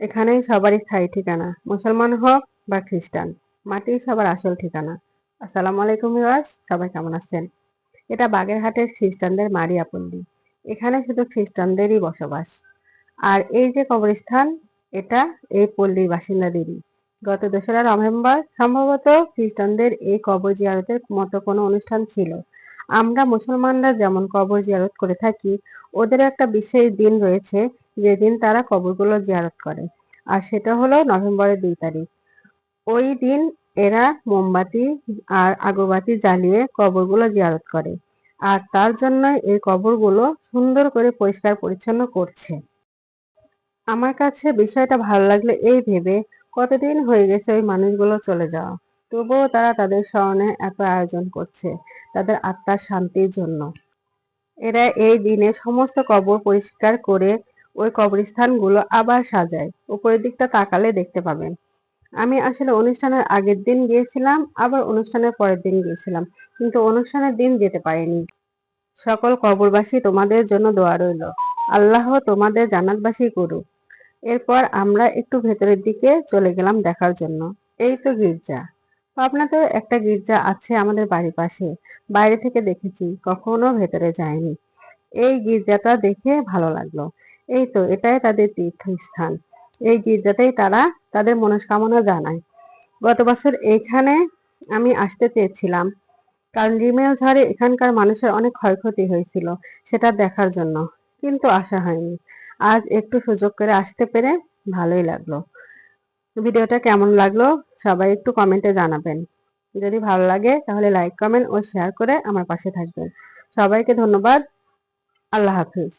এখানে সবারই স্থায়ী ঠিকানা, মুসলমান হোক বা খ্রিস্টান মাটি সবার আসল ঠিকানা। আসসালামু আলাইকুম ভিউয়ার্স, সবাই কেমন আছেন? এটা বাগেরহাটের খ্রিস্টানদের মারিয়াপল্লী। এখানে শুধু খ্রিস্টানদেরই বসবাস। আর এই যে কবরস্থান, এটা এই পল্লীর বাসিন্দাদেরই গত দোসরা নভেম্বর সম্ভবত খ্রিস্টানদের এই কবর জিয়ারতের মতো কোনো অনুষ্ঠান ছিল। আমরা মুসলমানরা যেমন কবর জিয়ারত করে থাকি ওদের একটা বিশেষ দিন রয়েছে যেদিন তারা কবরগুলো জিয়ারত করে। আর সেটা হলো নভেম্বরের দুই তারিখ। ওই দিন এরা মোমবাতি আর আগরবাতি জ্বালিয়ে কবরগুলো জিয়ারত করে। আর তার জন্য এই কবরগুলো সুন্দর করে পরিষ্কার পরিচ্ছন্ন করছে। আমার কাছে বিষয়টা ভালো লাগলে এই ভেবে কতদিন হয়ে গেছে ওই মানুষগুলো চলে যাওয়া। তবুও তারা তাদের স্মরণে এত আয়োজন করছে, তাদের আত্মার শান্তির জন্য। এরা এই দিনে সমস্ত কবর পরিষ্কার করে ওই কবরস্থানগুলো আবার সাজায়। উপরের দিকটা তাকালে দেখতে পাবেন। আমি আসলে অনুষ্ঠানের আগের দিন গিয়েছিলাম, আবার অনুষ্ঠানের পরের দিন গিয়েছিলাম, কিন্তু অনুষ্ঠানের দিন যেতে পারিনি। সকল কবরবাসী তোমাদের জন্য দোয়া রইল। আল্লাহ তোমাদের জান্নাতবাসী করুক। এরপর আমরা একটু ভেতরের দিকে চলে গেলাম দেখার জন্য। এই তো গির্জা। পাবনাতেও একটা গির্জা আছে আমাদের বাড়ির পাশে। বাইরে থেকে দেখেছি, কখনো ভেতরে যায়নি। এই গির্জাটা দেখে ভালো লাগল। এই তো, এটাই তাদের তীর্থস্থান। এই গির্জাতেই তারা তাদের মনস্কামনা জানায়। গত বছর এখানে আমি আসতে চেয়েছিলাম। কারণ রিমেল ঝড়ে এখানকার মানুষের অনেক ক্ষয়ক্ষতি হয়েছিল, সেটা দেখার জন্য। কিন্তু আসা হয়নি। আজ একটু সুযোগ করে আসতে পেরে ভালোই লাগল। ভিডিওটা কেমন লাগল সবাই একটু কমেন্টে জানাবেন। যদি ভালো লাগে তাহলে লাইক, কমেন্ট ও শেয়ার করে আমার পাশে থাকবেন। সবাইকে ধন্যবাদ। আল্লাহ হাফিজ।